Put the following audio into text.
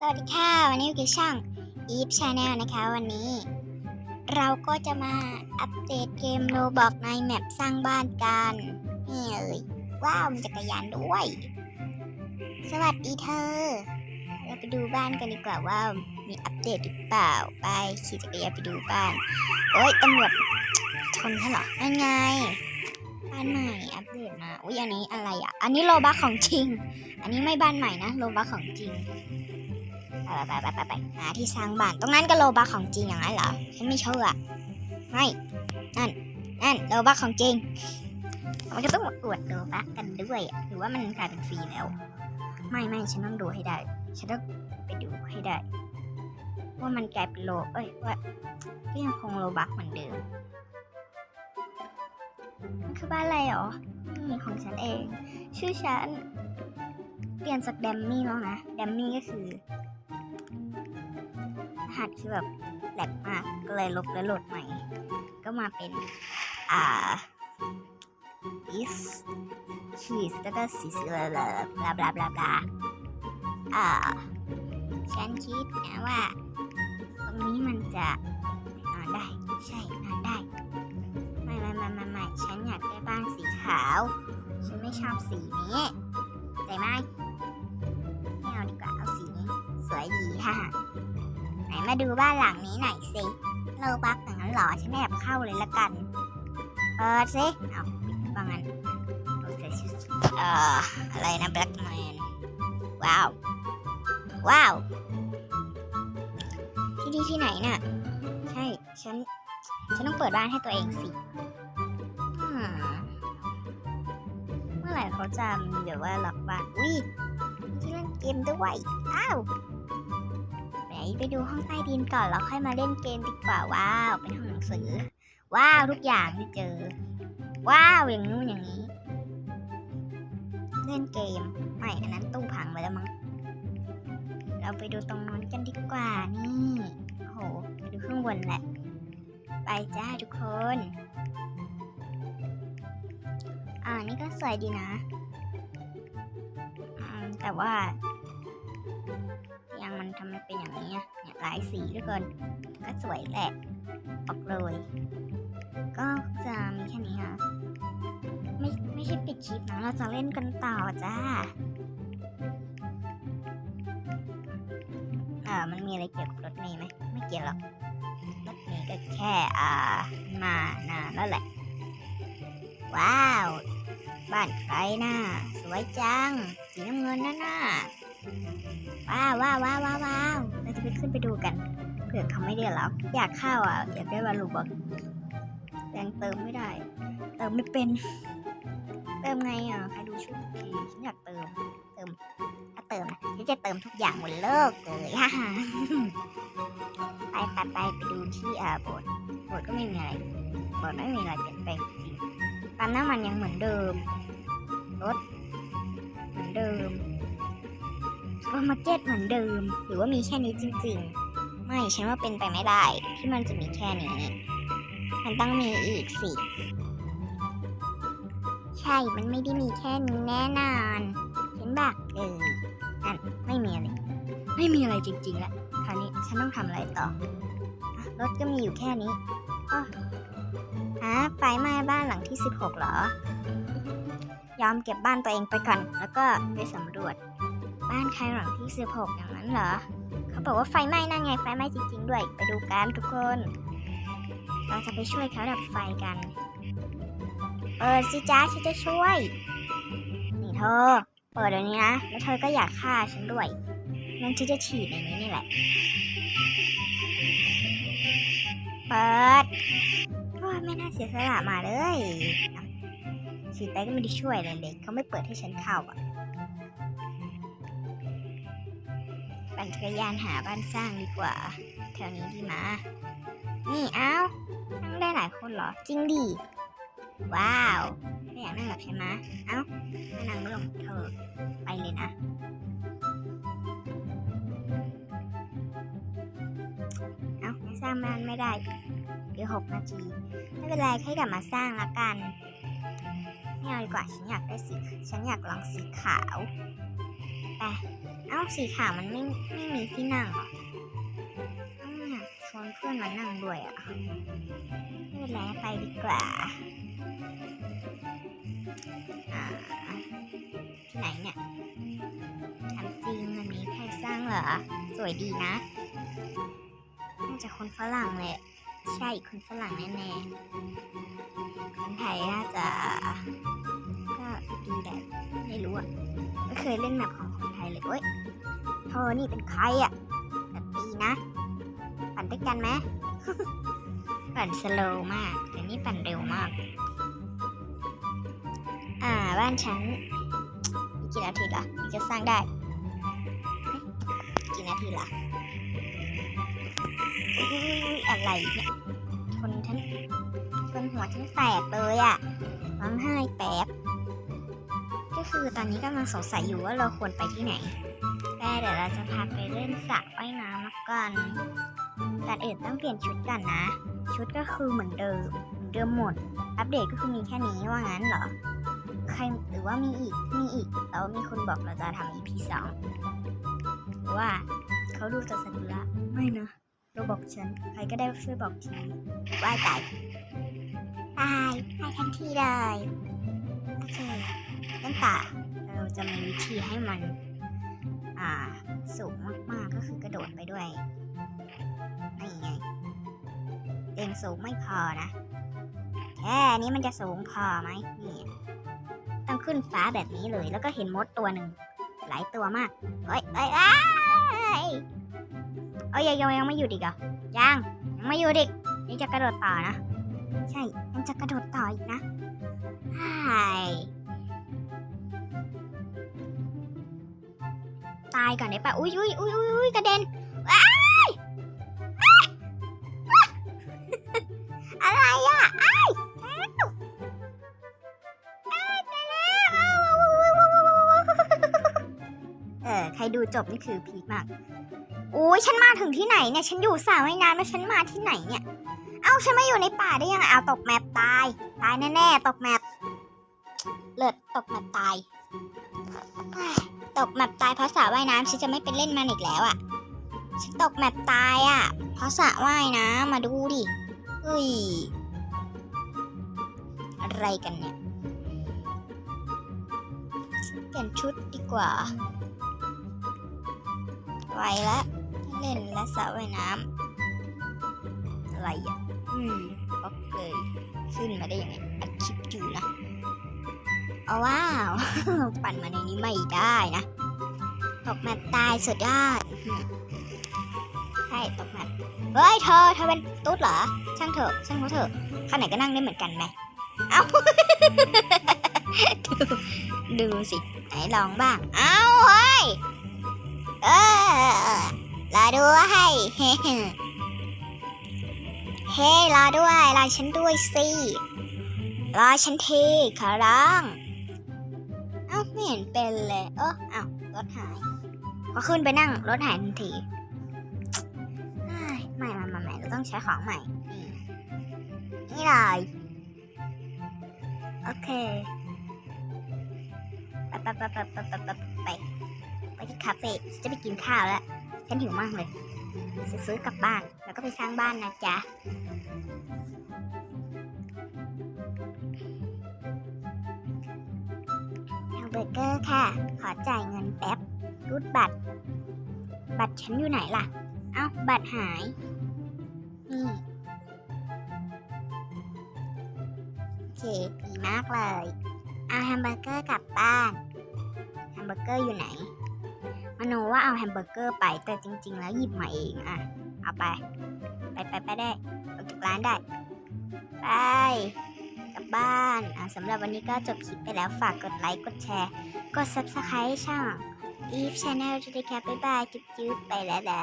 สวัสดีค่ะ วันนี้อยู่กับช่อง Eve Channel นะคะวันนี้ เราก็จะมาอัปเดตเกมโรบอกในแมปสร้างบ้านกัน นี่เลยว้าวมีจักรยานด้วย สวัสดีเธอ เราไปดูบ้านกันดีกว่าว่ามีอัปเดตหรือเปล่า ไปขี่จักรยานไปดูบ้านโอ๊ยตำรวจชนฉันเหรอนั่นไงบ้านใหม่อัปเดตมาอุ้ยอันนี้อะไรอะ อันนี้โลบักของจริง อันนี้ไม่บ้านใหม่นะโลบักของจริง ไปไปไปไปไปหาที่สร้างบ้าน ตรงนั้นก็โลบักของจริงอย่างนั้นเหรอ ฉันไม่เชื่อไม่นั่น นั่นโลบักของจริง มันก็ต้องมาอวดโลบักกันด้วย หรือว่ามันกลายเป็นฟรีแล้ว ไม่ไม่ฉันต้องดูให้ได้ ฉันต้องไปดูให้ได้ ว่ามันกลายเป็นโล เอ้ย ว่าก็ยังคงโลบักเหมือนเดิม มันคือบ้านอะไรหรอนี่ของฉันเอง ชื่อฉันเปลี่ยนจากแดมมี่แล้วนะ แดมมี่ก็คือ หัสคือแบบแหลกมากก็เลยลบแล้วโหลดใหม่ ก็มาเป็น อ่า is cheese แล้วก็สีสีบลาบลาบลาบลาบลาอ่าฉันคิดนะว่า ตรงนี้มันจะนอนได้ ใช่นอนได้ ไม่ไม่ไม่ไม่ไม่ฉันอยากได้บ้านสีขาว ฉันไม่ชอบสีนี้ใจไหมไม่เอาดีกว่าเอาสีนี้ สวยดีค่ะ มาดูบ้านหลังนี้หน่อยสิโลบักอย่างนั้นหรอฉันแอบเข้าเลยละกัน เปิดสิเอาว่างั้นโอเคเอ่ออะไรนะแบล็กแมนว้าว ว้าว ที่นี่ที่ไหนน่ะ ใช่ ฉัน ฉันต้องเปิดบ้านให้ตัวเองสิเมื่อไหร่เขาจะมีแบบว่าล็อกบ้านอุ้ยที่เล่นเกมด้วย อ้าว ไหนไปดูห้องใต้ดินก่อนแล้วค่อยมาเล่นเกมดีกว่าว้าวเป็นห้องหนังสือ ว้าวทุกอย่างที่เจอ ว้าวอย่างนู้นอย่างนี้ เล่นเกมไม่อันนั้นตู้พังไปแล้วมั้งเราไปดูตรงนั้นกันดีกว่านี่โหไปดูข้างบนแหละ ไปจ้าทุกคน อ่านี่ก็สวยดีนะแต่ว่า ยังมันทำไมเป็นอย่างนี้เนี่ยหลายสีด้วยกันก็สวยแหละออกเลย ก็จะมีแค่นี้ค่ะไม่ไม่ใช่ปิดคลิปนะเราจะเล่นกันต่อจ้าเออมันมีอะไรเกี่ยวกับรถเมย์ไหมไม่เกี่ยวหรอกรถเมย์ก็แค่อ่ามานานแล้วแหละ ว้าว บ้านใครน่ะสวยจัง สีน้ำเงินนั่นน่ะ ว้าวว้าวว้าวว้าวเราจะไปขึ้นไปดูกัน เผื่อเขาไม่ได้หรอกอยากเข้าอะ อยากได้วาลูบอกยังเติมไม่ได้ เติมไม่เป็น เติมไงอะใครดูชุดทีฉันอยากเติม เติมถ้าเติมนะฉันจะเติมทุกอย่างบนโลกเลยฮ่าฮ่าไปไปไปไปดูที่อ่าโบสถ์โบสถ์ก็ไม่มีอะไรโบสถ์ไม่มีอะไรเปลี่ยนแปลงจริงปั๊มน้ำมันยังเหมือนเดิมรถเหมือนเดิม ซูเปอร์มาร์เก็ตเหมือนเดิม หรือว่ามีแค่นี้จริง ๆ ไม่ฉันว่าเป็นไปไม่ได้ ที่มันจะมีแค่นี้ มันต้องมีอีกสิ ใช่มันไม่ได้มีแค่นี้แน่นอนฉันบอกเลยนั่นไม่มีอะไรไม่มีอะไรจริงๆแล้วคราวนี้ฉันต้องทำอะไรต่ออรถก็มีอยู่แค่นี้อ้อฮะไฟไหม้บ้านหลังที่ 16 เหรอ ยอมเก็บบ้านตัวเองไปก่อน แล้วก็ไปสำรวจ บ้านใครหลังที่ 16 อย่างนั้นเหรอ เขาบอกว่าไฟไหม้นั่นไงไฟไหม้จริง ๆ ด้วย ไปดูกันทุกคน เราจะไปช่วยเขาดับไฟกัน เปิดสิจ้าฉันจะช่วย นี่เธอ เปิดเดี๋ยวนี้นะ แล้วเธอก็อยากฆ่าฉันด้วยงั้นฉันจะฉีดในนี้นี่แหละ เปิดโอ้ไม่น่าเสียสละมาเลยฉีดไปก็ไม่ได้ช่วยอะไรเลย เขาไม่เปิดให้ฉันเข้าอะ ปั่นจักรยานหาบ้านสร้างดีกว่า แถวนี้ดีมา นี่เอ้านั่งได้หลายคนเหรอ จริงดิ ว้าวไม่อยากนั่งกับฉันนะเอ้าม่นั่งไม่ลงเธอไปเลยนะ เอ้าสร้างบ้านไม่ได้เดี๋ยวหกนาที ไม่เป็นไรให้กลับมาสร้างละกันไม่เอาดีกว่าฉันอยากได้สี ฉันอยากลองสีขาวไป อ้าสีขาวมันไม่ไม่มีที่นั่งหรอเอ้าอยากชวนเพื่อนมานั่งด้วยอะไม่เป็นไรไปดีกว่าที่ไหนเนี่ยทำจริงมันมีใครสร้างเหรอ สวยดีนะ น่าจะคนฝรั่งแหละ ใช่คนฝรั่งแน่ๆ คนไทยน่าจะ ก็ดีแหละไม่รู้อะ ไม่เคยเล่นแมปของ คนไทยเลยเว้ยเธอนี่เป็นใครอะแบบดีนะ ปั่นด้วยกันไหม ปั่นสโลว์มาก แต่นี่ปั่นเร็วมาก อ่า บ้านฉันอีกกี่นาทีละถึงจะสร้างได้กี่นาทีละอุ้ยอะไรเนี่ยชนฉันชนหัวฉันแตกเลยอะร้องไห้แป๊บ คือตอนนี้กำลังสงสัยอยู่ว่าเราควรไปที่ไหนแต่เดี๋ยวเราจะพาไปเล่นสระว่ายน้ำมาก่อนแต่อื่นต้องเปลี่ยนชุดก่อนนะ ชุดก็คือเหมือนเดิมเหมือนเดิมหมด อัปเดตก็คือมีแค่นี้ว่างั้นเหรอ ใครหรือว่ามีอีก มีอีกแล้วมีคนบอกเราจะทำ EP สองหรือว่าเขาดูแต่สักุระไม่นะเราบอกฉัน ใครก็ได้ช่วยบอกทีว่าตาย ตาย ตายทันทีเลย โอเค ตั้งแต่เราจะมีวิธีให้มันอ่าสูงมาก ๆ ก็คือกระโดดไปด้วยนี่ไงเองสูงไม่พอนะแค่นี้มันจะสูงพอไหมนี่ต้องขึ้นฟ้าแบบนี้เลย แล้วก็เห็นมดตัวหนึ่งหลายตัวมากเฮ้ยเฮ้ยเอ้ยเอ้ยยังยังไม่หยุดอีกเหรอยังยังไม่หยุดอีกนี่จะกระโดดต่อนะ ใช่ยังจะกระโดดต่ออีกนะใช่ ตายก่อนได้ปะอุ้ยอุ้ยอุ้ยอุ้ยอุ้ยกระเด็นว้ายอะไรอะอ้ายแล้วอ้ายตายแล้วเออใครดูจบนี่คือพีคมากโอ้ยฉันมาถึงที่ไหนเนี่ย ฉันอยู่สระว่ายน้ำแล้วฉันมาที่ไหนเนี่ย เอ้าฉันมาอยู่ในป่าได้ยังไงเอาตกแมปตาย ตายแน่ๆตกแมปเลิศตกแมปตายเฮ้ย ตกแมปตายเพราะสระว่ายน้ำฉันจะไม่ไปเล่นมันอีกแล้วอะ่ะ ฉันตกแมปตายอะ่ะ เพราะสระว่ายน้ำมาดูดิเฮ้ย อะไรกันเนี่ย เปลี่ยนชุดดีกว่าไวละเล่นและสระว่ายน้ำอะไรอะ อืมบล็อกเลย ขึ้นมาได้ยังไงอัดคลิปอยู่นะ เอาว้าว ปั่นมาในนี้ไม่ได้นะ ตกแมปตายสุดยอดใช่ตกแมปเฮ้ยเธอเธอเป็นตุ๊ดเหรอ ช่างเถอะช่างเขาเถอะข้างไหนก็นั่งได้เหมือนกันไหมเอ้าดูดูสิไหนลองบ้าง เอ้าเฮ้ยเออรอดูให้เฮ้รอด้วยรอฉันด้วยสิรอฉันทีขอร้อง ไม่เห็นเป็นเลยเออเอ้ารถหายพอขึ้นไปนั่งรถหายทันทีไม่ไม่ไม่ไม่เราต้องใช้ของใหม่นี่นี่เลยโอเคไปไปไปไปไปไปไปไปที่คาเฟ่จะไปกินข้าวแล้ว ฉันหิวมากเลยจะซื้อกลับบ้านแล้วก็ไปสร้างบ้านนะจ๊ะ เกอร์ค่ะ ขอจ่ายเงินแป๊บ รูดบัตร บัตรฉันอยู่ไหนล่ะ เอ้า บัตรหาย นี่ โอเค ดีมากเลย เอาแฮมเบอร์เกอร์กลับบ้าน แฮมเบอร์เกอร์อยู่ไหน มโนว่าเอาแฮมเบอร์เกอร์ไป แต่จริง ๆ แล้วหยิบมาเองอะเอาไป ไปไปไปได้ออกจากร้านได้ ไป กลับบ้านสำหรับวันนี้ก็จบคลิปไปแล้วฝากกดไลค์กดแชร์ กด subscribe ช่อง Eve Channel ด้วยนะครับบ๊ายบาย จุ๊บๆไปแล้วแหละ